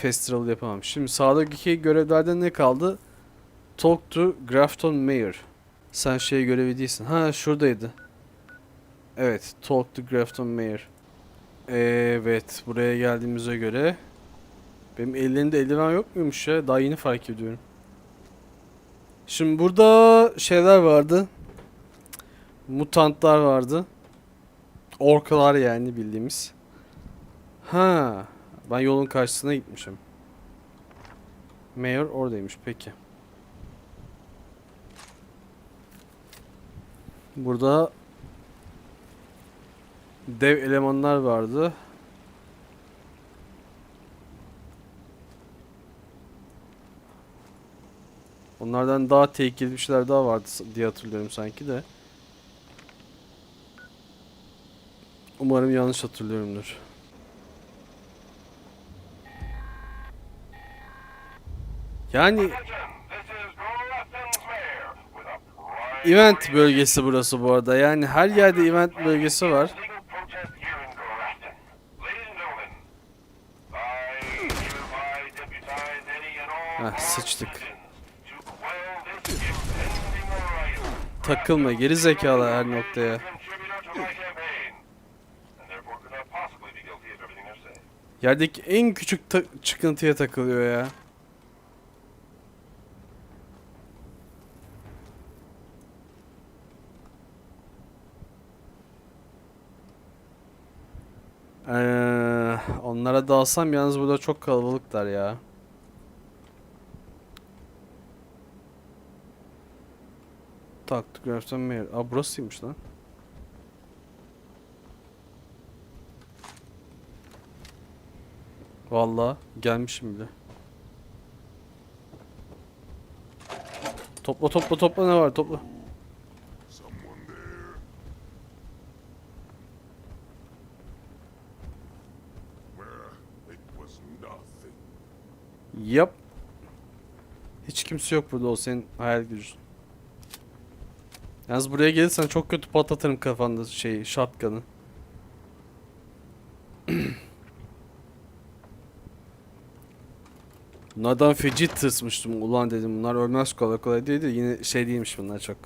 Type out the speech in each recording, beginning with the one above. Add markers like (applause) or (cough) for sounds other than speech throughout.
festival yapamam. Şimdi sağdaki görevlerden ne kaldı? Talk to Grafton Mayor. Sen şey görevi değilsin. Ha şuradaydı. Evet, Talk to Grafton Mayor. Evet, buraya geldiğimize göre benim ellerinde eldiven yok muymuş ya? Daha yeni fark ediyorum. Şimdi burada şeyler vardı. Mutantlar vardı. Orkalar yani bildiğimiz. Ha, ben yolun karşısına gitmişim. Mayor oradaymış peki. Burada dev elemanlar vardı. Onlardan daha tehlikeli bir şeyler daha vardı diye hatırlıyorum sanki de. Umarım yanlış hatırlıyorumdur. Yani event bölgesi burası bu arada. Yani her yerde event bölgesi var. Heh, sıçtık. Takılma geri zekalı her noktaya. Yerdeki en küçük ta- çıkıntıya takılıyor ya. Ee, onlara dalsam yalnız burada çok kalabalıklar ya. Taktık Grafton Mayor. Aa burasıymış lan. Vallahi gelmişim bile. Topla topla topla ne var topla. Yap. Hiç kimse yok burada o senin hayal gücün. Yalnız buraya gelirsen çok kötü patlatırım kafanda şey shotgun'ı. (clears throat) Bunlardan feci tırsmıştım ulan dedim bunlar ölmez kolay kolay değil de yine şey değilmiş bunlar çok.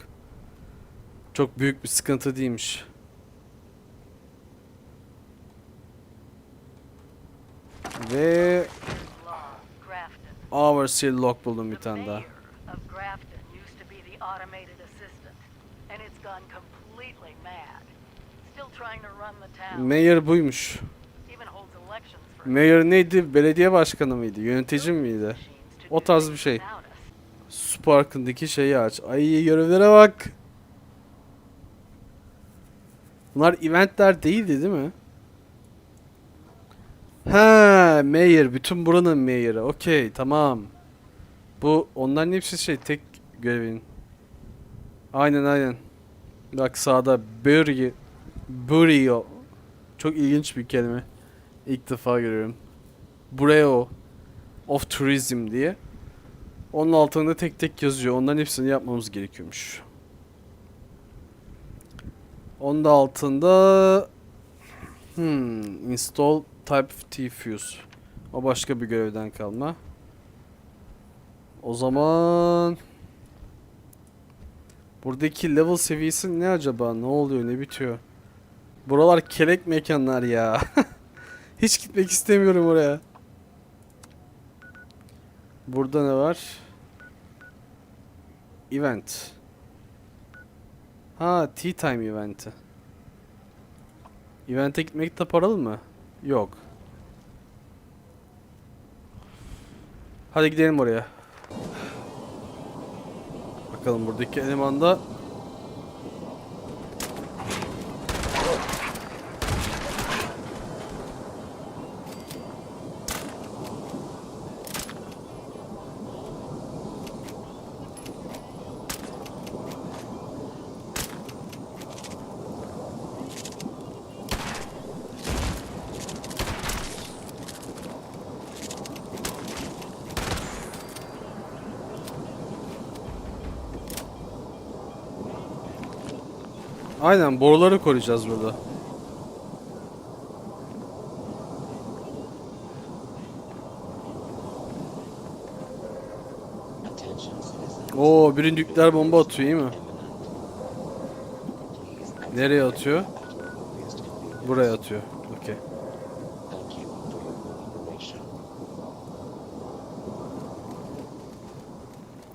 Çok büyük bir sıkıntı değilmiş. Ve Grafton. Our Seal Lock buldum bir tane daha. mayor buymuş. Mayor neydi? Belediye başkanı mıydı? Yönetici miydi? O tarz bir şey. without us. Su parkındaki şeyi aç. Ay görevlere bak. Bunlar eventler değildi değil mi? Ha, mayor. Bütün buranın mayor'ı. Okey, tamam. Bu onların hepsi şey tek görevin. Aynen aynen. Bak sağda bury, Burio. Çok ilginç bir kelime. İlk defa görüyorum. Bureau of Tourism diye. Onun altında tek tek yazıyor. Onların hepsini yapmamız gerekiyormuş. Onun da altında hmm, install type T fuse. O başka bir görevden kalma. O zaman buradaki level seviyesi ne acaba? Ne oluyor? Ne bitiyor? Buralar kelek mekanlar ya. (laughs) Hiç gitmek istemiyorum oraya. Burada ne var? Event. Ha, tea time eventi. Event'e gitmek de paralı mı? Yok. Hadi gidelim oraya. Bakalım buradaki elemanda Aynen boruları koruyacağız burada. Oo biri nükleer bomba atıyor iyi mi? Nereye atıyor? Buraya atıyor. Okey.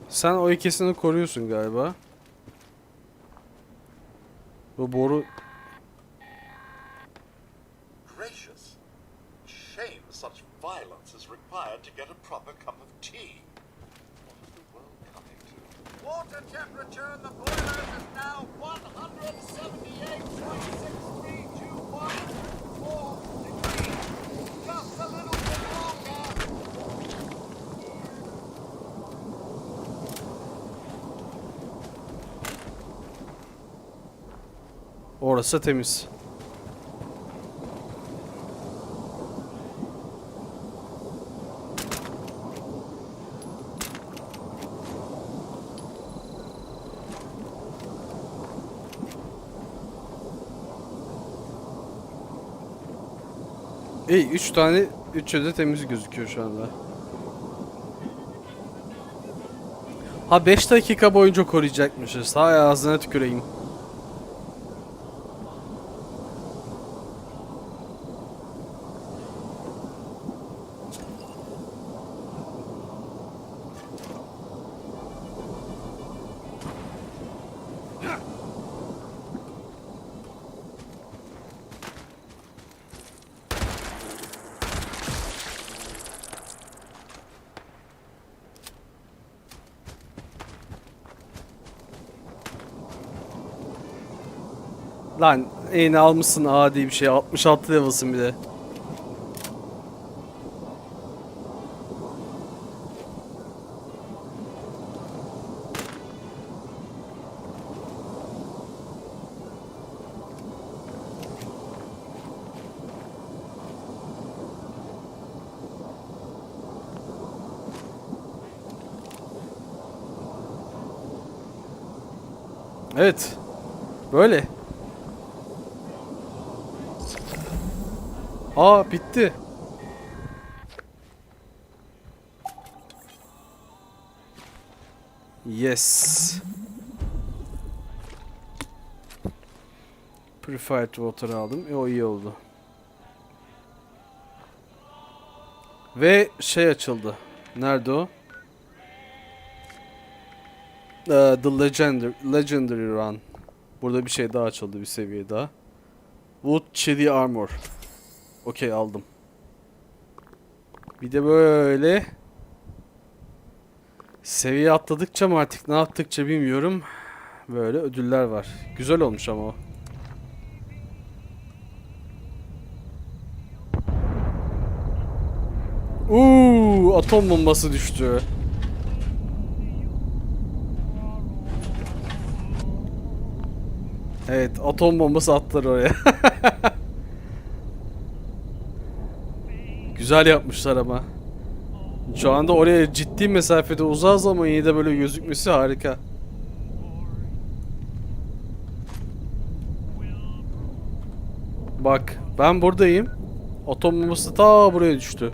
Sen o ikisini koruyorsun galiba. Bu boru Gracious. Shame such violence is required to get a proper cup of tea. What is the world coming to? Water temperature in the boilers is now 178.6321 degrees. Just a little orası temiz. İyi 3 tane 3'ü de temiz gözüküyor şu anda. Ha 5 dakika boyunca koruyacakmışız. Hay ağzına tüküreyim. Lan iğne almışsın adi bir şey. 66 level'sın bir de. Evet. Böyle. Aa bitti. Yes. Purified water aldım. E, o iyi oldu. Ve şey açıldı. Nerede o? Ee, The Legendary, Legendary Run. Burada bir şey daha açıldı bir seviye daha. Wood Chili Armor. Okey aldım. Bir de böyle seviye atladıkça mı artık ne yaptıkça bilmiyorum. Böyle ödüller var. Güzel olmuş ama o. Uuu atom bombası düştü. Evet atom bombası attılar oraya. Güzel yapmışlar ama. Şu anda oraya ciddi mesafede uzağız ama yine de böyle gözükmesi harika. Bak ben buradayım. Atom bombası ta buraya düştü.